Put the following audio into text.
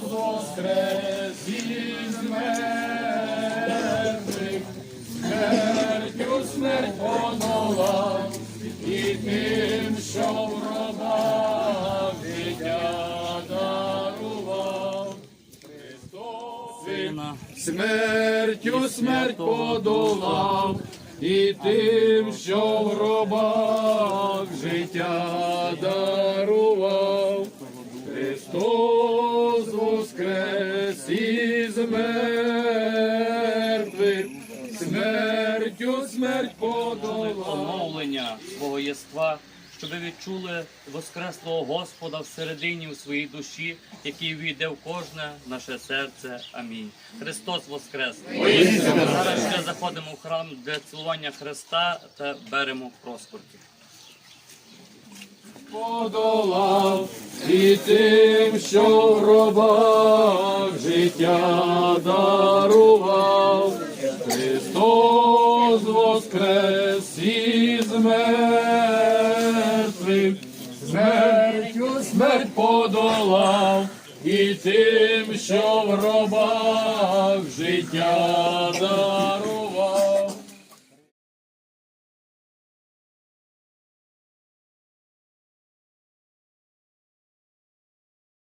воскрес із мертвих, смертю смерть подолав, і тим, що в гробах життя дарував. Христос Сина, смертю смерть подолав, і тим, що в гробах життя дарував. Воскрес із мертвих, смертю смерть подолав. оновлення свого єства, щоб ви відчули воскреслого Господа всередині у своїй душі, який війде в кожне наше серце. Амінь. Христос Воскрес! Зараз ще заходимо в храм для цілування Христа та беремо проскурки. подолав і тим, що в гробах життя дарував. Христос воскрес із мертвих, смертю смерть подолав, і тим, що в гробах життя.